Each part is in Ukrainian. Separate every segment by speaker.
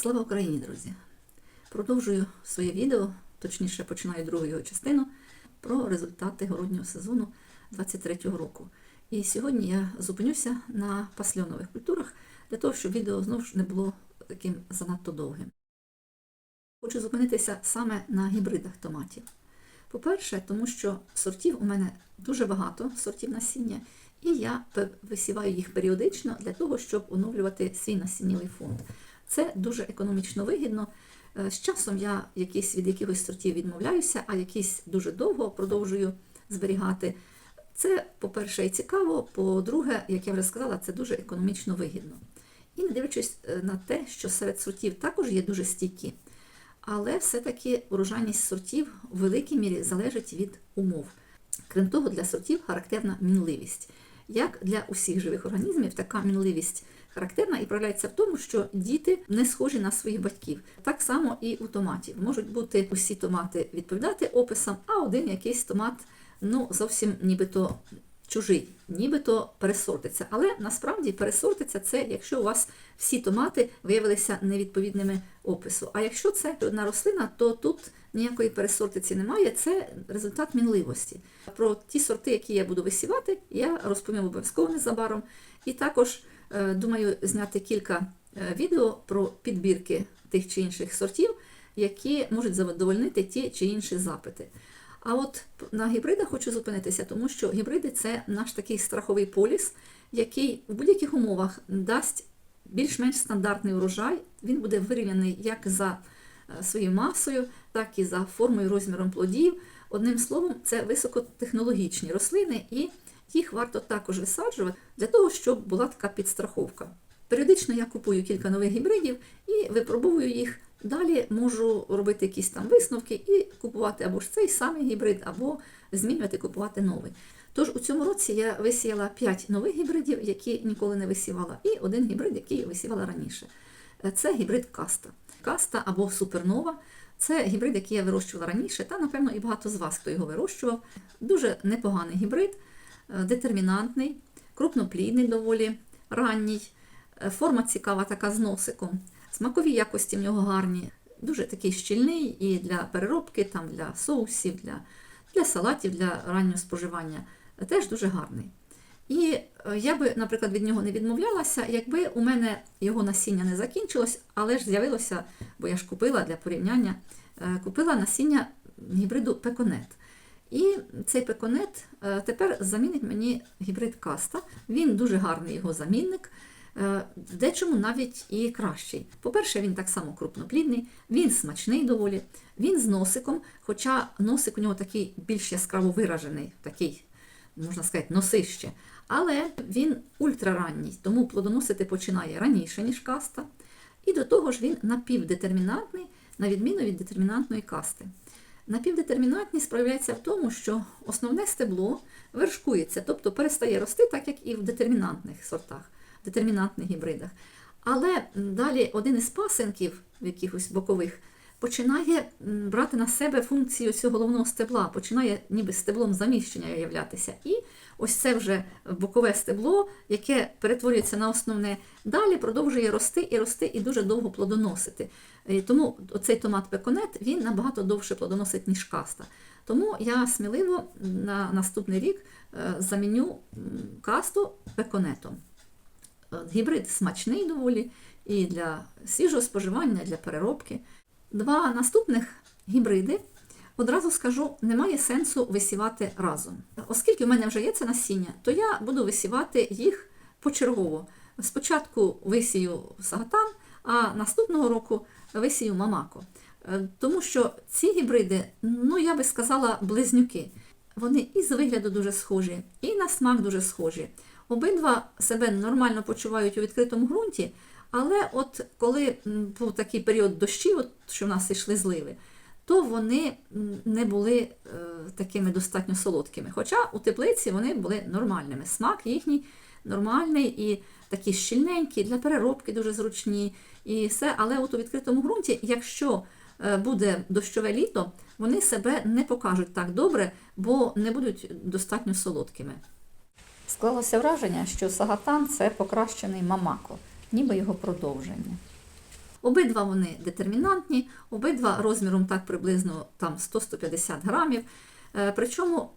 Speaker 1: Слава Україні, друзі! Продовжую своє відео, точніше починаю другу його частину про результати городнього сезону 23-го року. І сьогодні я зупинюся на пасльонових культурах для того, щоб відео знову ж не було таким занадто довгим. Хочу зупинитися саме на гібридах томатів. По-перше, тому що сортів у мене дуже багато, сортів насіння, і я висіваю їх періодично для того, щоб оновлювати свій насіннєвий фонд. Це дуже економічно вигідно. Е, З часом я якісь від якихось сортів відмовляюся, а якісь дуже довго продовжую зберігати. Це, по-перше, і цікаво, по-друге, як я вже сказала, це дуже економічно вигідно. І не дивлячись е, на те, що серед сортів також є дуже стійкі, але все-таки урожайність сортів в великій мірі залежить від умов. Крім того, для сортів характерна мінливість. Як для усіх живих організмів, така мінливість характерна і проявляється в тому, що діти не схожі на своїх батьків. Так само і у томатів. Можуть бути усі томати відповідати описам, а один якийсь томат ну, зовсім нібито чужий, нібито пересортиться. Але насправді пересортиться це, якщо у вас всі томати виявилися невідповідними опису. А якщо це одна рослина, то тут ніякої пересортиці немає. Це результат мінливості. Про ті сорти, які я буду висівати, я розповім обов'язково незабаром. І також е, думаю зняти кілька е, відео про підбірки тих чи інших сортів, які можуть задовольнити ті чи інші запити. А от на гібридах хочу зупинитися, тому що гібриди це наш такий страховий поліс, який в будь-яких умовах дасть більш-менш стандартний урожай. Він буде вирівняний як за е, своєю масою, так і за формою і розміром плодів. Одним словом, це високотехнологічні рослини, і їх варто також висаджувати для того, щоб була така підстраховка. Періодично я купую кілька нових гібридів і випробовую їх. Далі можу робити якісь там висновки і купувати або ж цей самий гібрид, або змінювати, купувати новий. Тож у цьому році я висіяла 5 нових гібридів, які ніколи не висівала, і один гібрид, який висівала раніше. Це гібрид каста. Каста або супернова. Це гібрид, який я вирощувала раніше, та, напевно, і багато з вас, хто його вирощував. Дуже непоганий гібрид, е, детермінантний, крупноплідний доволі ранній, Е, форма цікава, така з носиком. Смакові якості в нього гарні, дуже такий щільний і для переробки, там, для соусів, для, для салатів, для раннього споживання. Теж дуже гарний. І е, я би, наприклад, від нього не відмовлялася, якби у мене його насіння не закінчилось, але ж з'явилося, бо я ж купила для порівняння, е, купила насіння гібриду пеконет. І цей пеконет е, тепер замінить мені гібрид каста. Він дуже гарний його замінник. Е, В дечому навіть і кращий. По-перше, він так само крупноплідний, він смачний доволі, він з носиком, хоча носик у нього такий більш яскраво виражений, такий, можна сказати, носище. Але він ультраранній, тому плодоносити починає раніше, ніж каста. І до того ж він напівдетермінантний, на відміну від детермінантної касти. Напівдетермінантність проявляється в тому, що основне стебло вершкується, тобто перестає рости, так як і в детермінантних сортах, детермінантних гібридах. Але далі один із пасенків, якихось бокових, починає брати на себе функцію цього головного стебла, починає ніби стеблом заміщення являтися. І ось це вже бокове стебло, яке перетворюється на основне, далі продовжує рости і рости, і дуже довго плодоносити. Тому оцей томат пеконет він набагато довше плодоносить, ніж каста. Тому я сміливо на наступний рік е, заміню касту пеконетом. Гібрид смачний доволі і для свіжого споживання, для переробки. Два наступних гібриди, одразу скажу, немає сенсу висівати разом. Оскільки в мене вже є це насіння, то я буду висівати їх почергово. Спочатку висію сагатан, а наступного року висію мамако. Е, Тому що ці гібриди, ну я би сказала, близнюки. Вони і з вигляду дуже схожі, і на смак дуже схожі. Обидва себе нормально почувають у відкритому ґрунті, але от коли був такий період дощів, от, що в нас йшли зливи, то вони не були е, такими достатньо солодкими. Хоча у теплиці вони були нормальними. Смак їхній нормальний і такі щільненькі, для переробки дуже зручні. І все. Але от у відкритому ґрунті, якщо е, буде дощове літо, вони себе не покажуть так добре, бо не будуть достатньо солодкими. Склалося враження, що сагатан це покращений мамако, ніби його продовження. Обидва вони детермінантні, обидва розміром так приблизно там 100-150 грамів. Е, Причому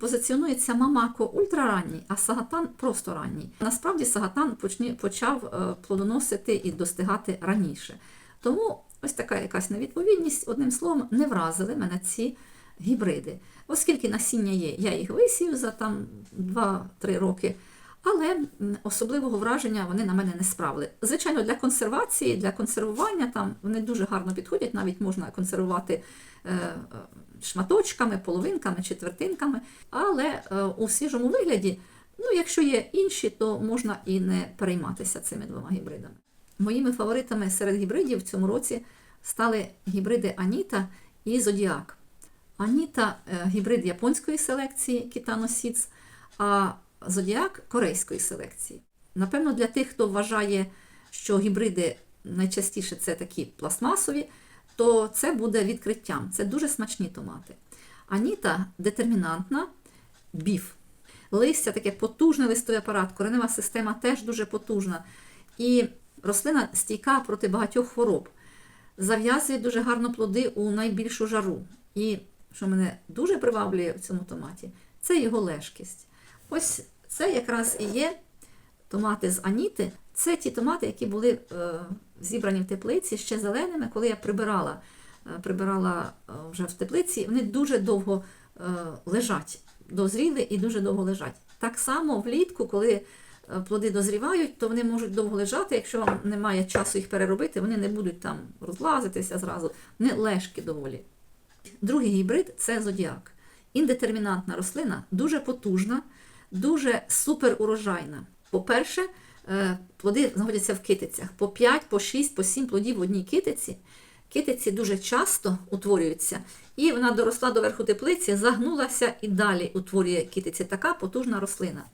Speaker 1: позиціонується Мамако ультраранній, а Сагатан просто ранній. Насправді Сагатан почав е, плодоносити і достигати раніше. Тому ось така якась невідповідність, одним словом, не вразили мене ці гібриди. Оскільки насіння є, я їх висів за там 2-3 роки, але особливого враження вони на мене не справили. Звичайно, для консервації, для консервування там вони дуже гарно підходять, навіть можна консервувати е, е, шматочками, половинками, четвертинками. Але е, у свіжому вигляді, ну, якщо є інші, то можна і не перейматися цими двома гібридами. Моїми фаворитами серед гібридів в цьому році стали гібриди Аніта і Зодіак. Аніта е, гібрид японської селекції Seeds, а Зодіак корейської селекції. Напевно, для тих, хто вважає, що гібриди найчастіше це такі пластмасові, то це буде відкриттям. Це дуже смачні томати. Аніта детермінантна, біф. Листя таке потужний листовий апарат, коренева система теж дуже потужна. І рослина стійка проти багатьох хвороб. Зав'язує дуже гарно плоди у найбільшу жару. І що мене дуже приваблює в цьому томаті, це його лежкість. Ось це якраз і є томати з Аніти. Це ті томати, які були е, зібрані в теплиці ще зеленими, коли я прибирала, е, прибирала е, вже в теплиці, вони дуже довго лежать, дозріли і дуже довго лежать. Так само влітку, коли плоди дозрівають, то вони можуть довго лежати. Якщо вам немає часу їх переробити, вони не будуть там розлазитися зразу. Вони лежкі доволі. Другий гібрид це зодіак. Індетермінантна рослина, дуже потужна, дуже суперурожайна. По-перше, е, плоди знаходяться в китицях. По 5, по 6, по 7 плодів в одній китиці. Китиці дуже часто утворюються, і вона доросла до верху теплиці, загнулася і далі утворює китиці. Така потужна рослина.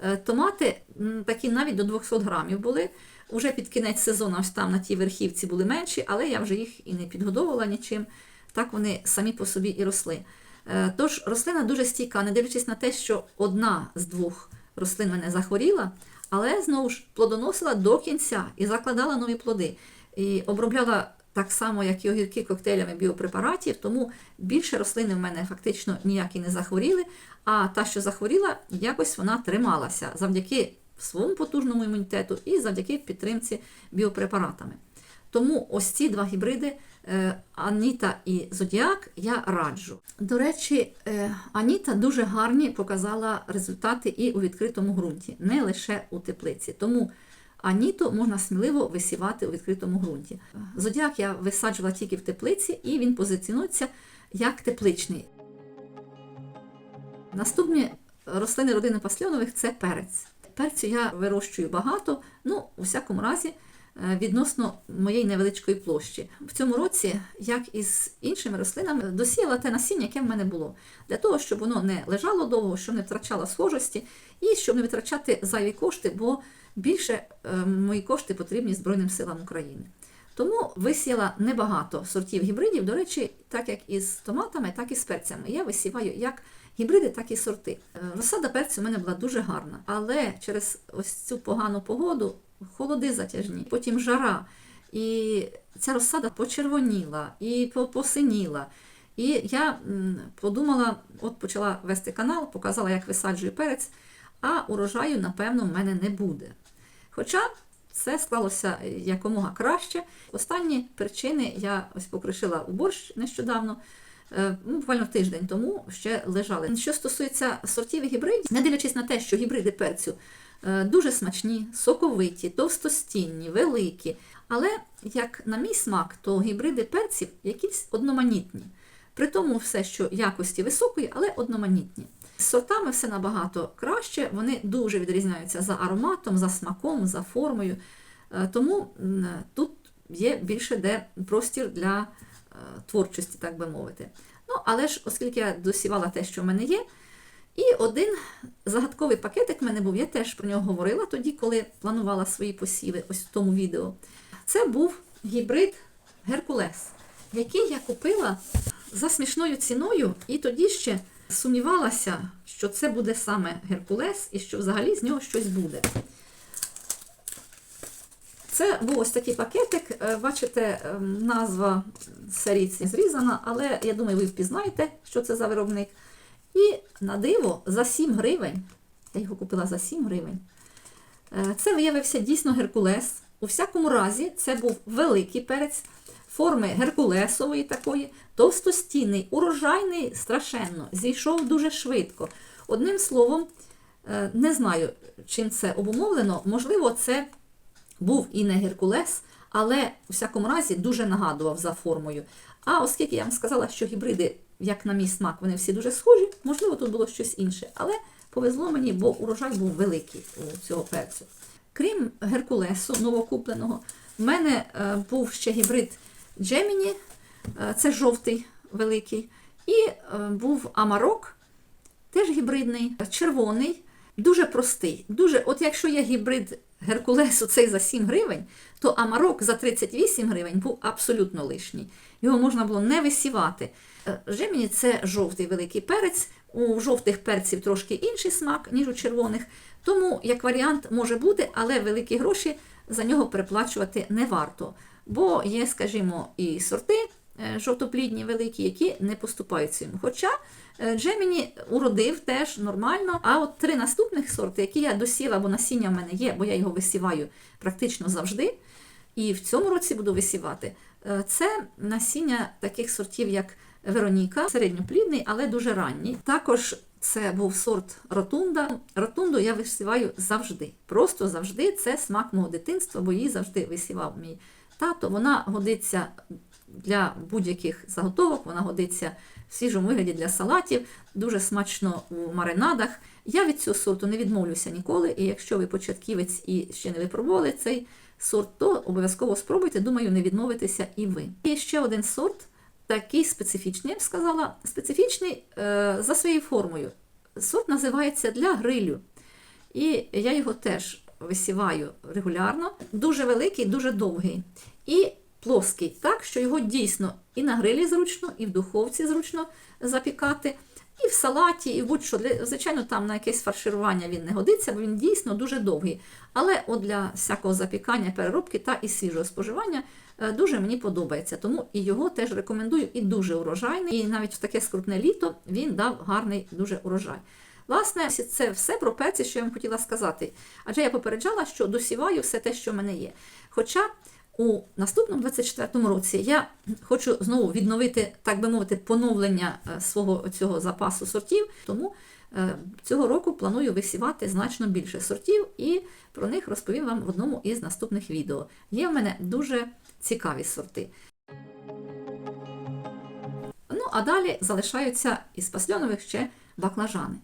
Speaker 1: Е, Томати такі навіть до 200 грамів були. Уже під кінець сезону, ось там на тій верхівці були менші, але я вже їх і не підгодовувала нічим. Так вони самі по собі і росли. Е, Тож рослина дуже стійка, не дивлячись на те, що одна з двох рослин мене захворіла, але знову ж плодоносила до кінця і закладала нові плоди. І обробляла так само, як і огірки коктейлями біопрепаратів, тому більше рослини в мене фактично ніякі не захворіли, а та, що захворіла, якось вона трималася завдяки своєму потужному імунітету і завдяки підтримці біопрепаратами. Тому ось ці два гібриди Аніта і Зодіак я раджу. До речі, е, Аніта дуже гарні показала результати і у відкритому ґрунті, не лише у теплиці. Тому Аніту можна сміливо висівати у відкритому ґрунті. Зодіак я висаджувала тільки в теплиці, і він позиціонується як тепличний. Наступні рослини родини пасльонових це перець. Перцю я вирощую багато, ну, у всякому разі, е, відносно моєї невеличкої площі. В цьому році, як і з іншими рослинами, досіяла те насіння, яке в мене було, для того, щоб воно не лежало довго, щоб не втрачало схожості, і щоб не витрачати зайві кошти, бо більше е, мої кошти потрібні Збройним силам України. Тому висіяла небагато сортів гібридів. До речі, так як і з томатами, так і з перцями. Я висіваю як гібриди, так і сорти. Е, Розсада перцю у мене була дуже гарна, але через ось цю погану погоду, холоди затяжні, потім жара, і ця розсада почервоніла і посиніла. І я подумала, от почала вести канал, показала, як висаджую перець, а урожаю, напевно, в мене не буде. Хоча все склалося якомога краще. Останні причини я ось покришила у борщ нещодавно, е, ну, буквально тиждень тому ще лежали. Що стосується сортів і гібридів, не дивлячись на те, що гібриди перцю е, дуже смачні, соковиті, товстостінні, великі. Але, як на мій смак, то гібриди перців якісь одноманітні. При тому все, що якості високої, але одноманітні. З сортами все набагато краще, вони дуже відрізняються за ароматом, за смаком, за формою. Е, Тому тут є більше де простір для е, творчості, так би мовити. Ну, але ж, оскільки я досівала те, що в мене є, і один загадковий пакетик в мене був, я теж про нього говорила тоді, коли планувала свої посіви, ось в тому відео. Це був гібрид Геркулес, який я купила за смішною ціною, і тоді ще сумнівалася, що це буде саме Геркулес і що взагалі з нього щось буде. Це був ось такий пакетик. Е, Бачите, ем, назва серії зрізана, але я думаю, ви впізнаєте, що це за виробник. І на диво за 7 гривень, я його купила за 7 гривень. Е, Це виявився дійсно геркулес. У всякому разі, це був великий перець форми геркулесової такої, товстостійний, урожайний страшенно, зійшов дуже швидко. Одним словом, е, не знаю, чим це обумовлено. Можливо, це був і не геркулес, але у всякому разі дуже нагадував за формою. А оскільки я вам сказала, що гібриди, як на мій смак, вони всі дуже схожі, можливо, тут було щось інше. Але повезло мені, бо урожай був великий у цього перцю. Крім геркулесу новокупленого, в мене е, був ще гібрид Gemini, е, це жовтий великий, і е, був Амарок, теж гібридний, червоний, дуже простий. Дуже, От якщо є гібрид Геркулесу цей за 7 гривень, то Амарок за 38 гривень був абсолютно лишній. Його можна було не висівати. Е, Жеміні це жовтий великий перець. У жовтих перців трошки інший смак, ніж у червоних. Тому, як варіант, може бути, але великі гроші за нього переплачувати не варто. Бо є, скажімо, і сорти е, жовтоплідні великі, які не поступаються йому. Хоча Джеміні уродив теж нормально. А от три наступних сорти, які я досіла, бо насіння в мене є, бо я його висіваю практично завжди. І в цьому році буду висівати. е, Це насіння таких сортів, як Вероніка, середньоплідний, але дуже ранній. Також це був сорт ротунда. Ротунду я висіваю завжди. Просто завжди це смак мого дитинства, бо її завжди висівав мій тато. Вона годиться для будь-яких заготовок, вона годиться в свіжому вигляді для салатів, дуже смачно у маринадах. Я від цього сорту не відмовлюся ніколи, і якщо ви початківець і ще не випробували цей сорт, то обов'язково спробуйте, думаю, не відмовитеся і ви. І ще один сорт, такий специфічний, я б сказала, специфічний е, за своєю формою. Сорт називається для грилю. І я його теж висіваю регулярно. Дуже великий, дуже довгий. І плоский, так, що його дійсно і на грилі зручно, і в духовці зручно запікати, і в салаті, і будь-що. Звичайно, там на якесь фарширування він не годиться, бо він дійсно дуже довгий. Але от для всякого запікання, переробки та і свіжого споживання е, дуже мені подобається. Тому і його теж рекомендую, і дуже урожайний. І навіть в таке скрутне літо він дав гарний дуже урожай. Власне, це все про перці, що я вам хотіла сказати. Адже я попереджала, що досіваю все те, що в мене є. Хоча у наступному 24-му році я хочу знову відновити, так би мовити, поновлення е, свого цього запасу сортів. Тому е, цього року планую висівати значно більше сортів, і про них розповім вам в одному із наступних відео. Є в мене дуже цікаві сорти. Ну, а далі залишаються із пасльонових ще баклажани.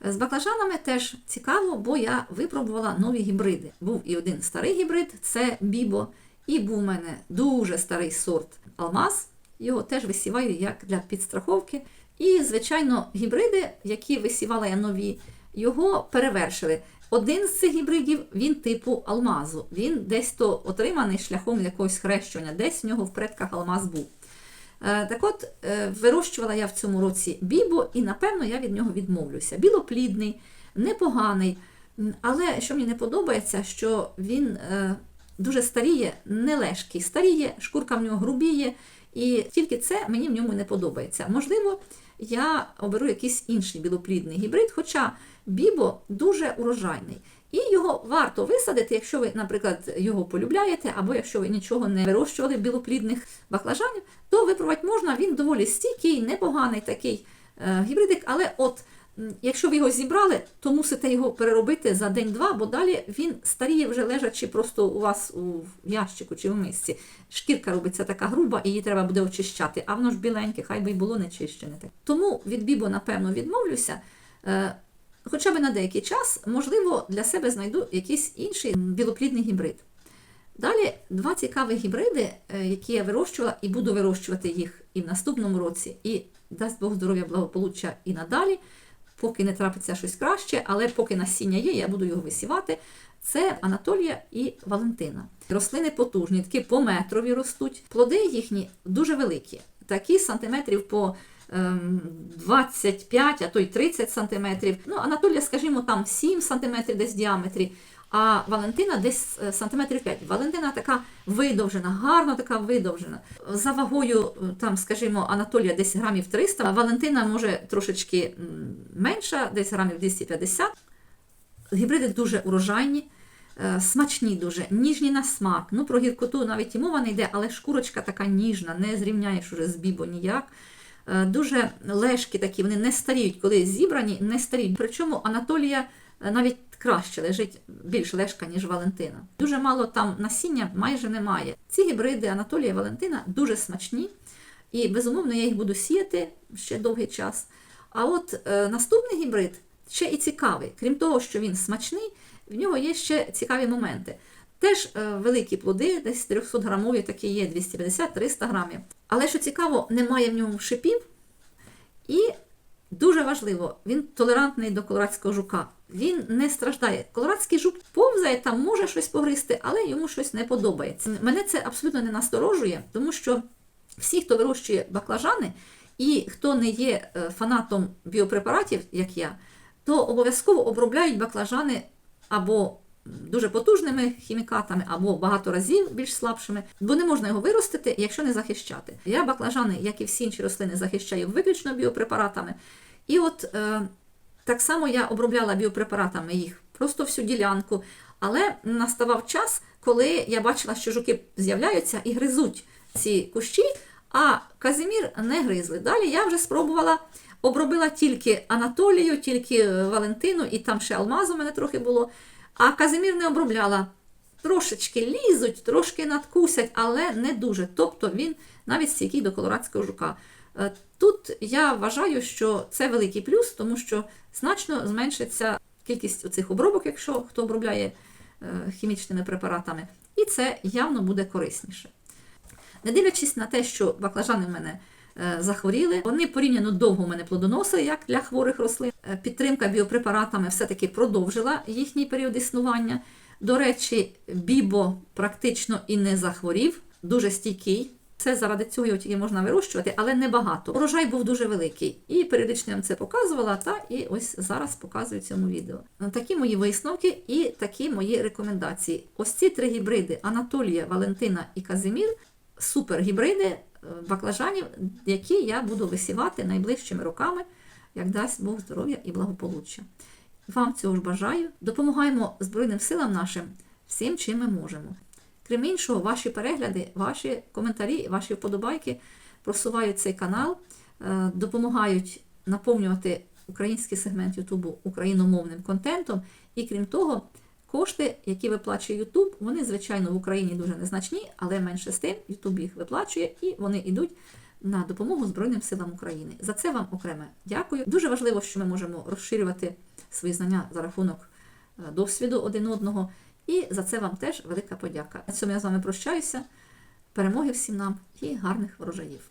Speaker 1: З баклажанами теж цікаво, бо я випробувала нові гібриди. Був і один старий гібрид, це Бібо, і був у мене дуже старий сорт Алмаз. Його теж висіваю як для підстраховки. І, звичайно, гібриди, які висівала я нові, його перевершили. Один з цих гібридів він типу алмазу. Він десь то отриманий шляхом якогось хрещування, десь в нього в предках алмаз був. Е, Так от, е, вирощувала я в цьому році бібо, і напевно я від нього відмовлюся. Білоплідний, непоганий, але що мені не подобається, що він е, дуже старіє, не лежкий, старіє, шкурка в нього грубіє, і тільки це мені в ньому не подобається. Можливо, я оберу якийсь інший білоплідний гібрид, хоча бібо дуже урожайний. І його варто висадити, якщо ви, наприклад, його полюбляєте, або якщо ви нічого не вирощували білоплідних баклажанів, то випробувати можна. Він доволі стійкий, непоганий такий е, гібридик, але от якщо ви його зібрали, то мусите його переробити за день-два, бо далі він старіє вже лежачи просто у вас у ящику чи в мисці. Шкірка робиться така груба, і її треба буде очищати, а воно ж біленьке, хай би й було не чищене. Тому від бібо, напевно, відмовлюся. Е, Хоча б на деякий час, можливо, для себе знайду якийсь інший білоплідний гібрид. Далі два цікаві гібриди, е, які я вирощувала і буду вирощувати їх і в наступному році, і дасть Бог здоров'я, благополуччя і надалі, поки не трапиться щось краще, але поки насіння є, я буду його висівати. Це Анатолія і Валентина. Рослини потужні, такі по метрові ростуть. Плоди їхні дуже великі, такі сантиметрів по ем, 25, а то й 30 сантиметрів. Ну, Анатолія, скажімо, там 7 сантиметрів десь в діаметрі. А Валентина десь е, сантиметрів 5. Валентина така видовжена, гарно така видовжена. За вагою, е, там, скажімо, Анатолія десь грамів 300, а Валентина може трошечки менша, десь грамів 250. Гібриди дуже урожайні, е, смачні дуже, ніжні на смак. Ну, про гіркоту навіть і мова не йде, але шкурочка така ніжна, не зрівняєш уже з бібо ніяк. Дуже лежкі такі, вони не старіють, коли зібрані, не старіють. Причому Анатолія навіть краще лежить більш лежка, ніж Валентина. Дуже мало там насіння майже немає. Ці гібриди Анатолія і Валентина дуже смачні, і безумовно я їх буду сіяти ще довгий час. А от е, наступний гібрид ще і цікавий. Крім того, що він смачний, в нього є ще цікаві моменти. Теж е, великі плоди, десь 300 грамові такі є, 250-300 грамів. Але що цікаво, немає в ньому шипів. І дуже важливо, він толерантний до колорадського жука. Він не страждає. Колорадський жук повзає, там може щось погризти, але йому щось не подобається. Мене це абсолютно не насторожує, тому що всі, хто вирощує баклажани, і хто не є е, фанатом біопрепаратів, як я, то обов'язково обробляють баклажани або дуже потужними хімікатами, або багато разів більш слабшими, бо не можна його виростити, якщо не захищати. Я баклажани, як і всі інші рослини, захищаю виключно біопрепаратами. І от е, так само я обробляла біопрепаратами їх просто всю ділянку. Але наставав час, коли я бачила, що жуки з'являються і гризуть ці кущі, а Казимір не гризли. Далі я вже спробувала, обробила тільки Анатолію, тільки е, Валентину, і там ще алмазу мене трохи було. А Казимір не обробляла. Трошечки лізуть, трошки надкусять, але не дуже. Тобто він навіть стійкий до колорадського жука. Е, Тут я вважаю, що це великий плюс, тому що значно зменшиться кількість цих обробок, якщо хто обробляє е, хімічними препаратами, і це явно буде корисніше. Не дивлячись на те, що баклажани в мене е, захворіли, вони порівняно довго в мене плодоносили, як для хворих рослин. Підтримка біопрепаратами все-таки продовжила їхній період існування. До речі, бібо практично і не захворів, дуже стійкий. Це заради цього його тільки можна вирощувати, але небагато. Урожай був дуже великий. І періодично я вам це показувала, та і ось зараз показую в цьому відео. Такі мої висновки і такі мої рекомендації. Ось ці три гібриди: Анатолія, Валентина і Казимір супер гібриди е, баклажанів, які я буду висівати найближчими роками, як дасть Бог здоров'я і благополуччя. Вам цього ж бажаю. Допомагаємо Збройним силам нашим всім, чим ми можемо. Крім іншого, ваші перегляди, ваші коментарі, ваші вподобайки просувають цей канал, е, допомагають наповнювати український сегмент Ютубу україномовним контентом. І крім того, кошти, які виплачує Ютуб, вони, звичайно, в Україні дуже незначні, але менше з тим Ютуб їх виплачує і вони йдуть на допомогу Збройним силам України. За це вам окреме дякую. Дуже важливо, що ми можемо розширювати свої знання за рахунок е, досвіду один одного. І за це вам теж велика подяка. На цьому я з вами прощаюся. Перемоги всім нам і гарних врожаїв!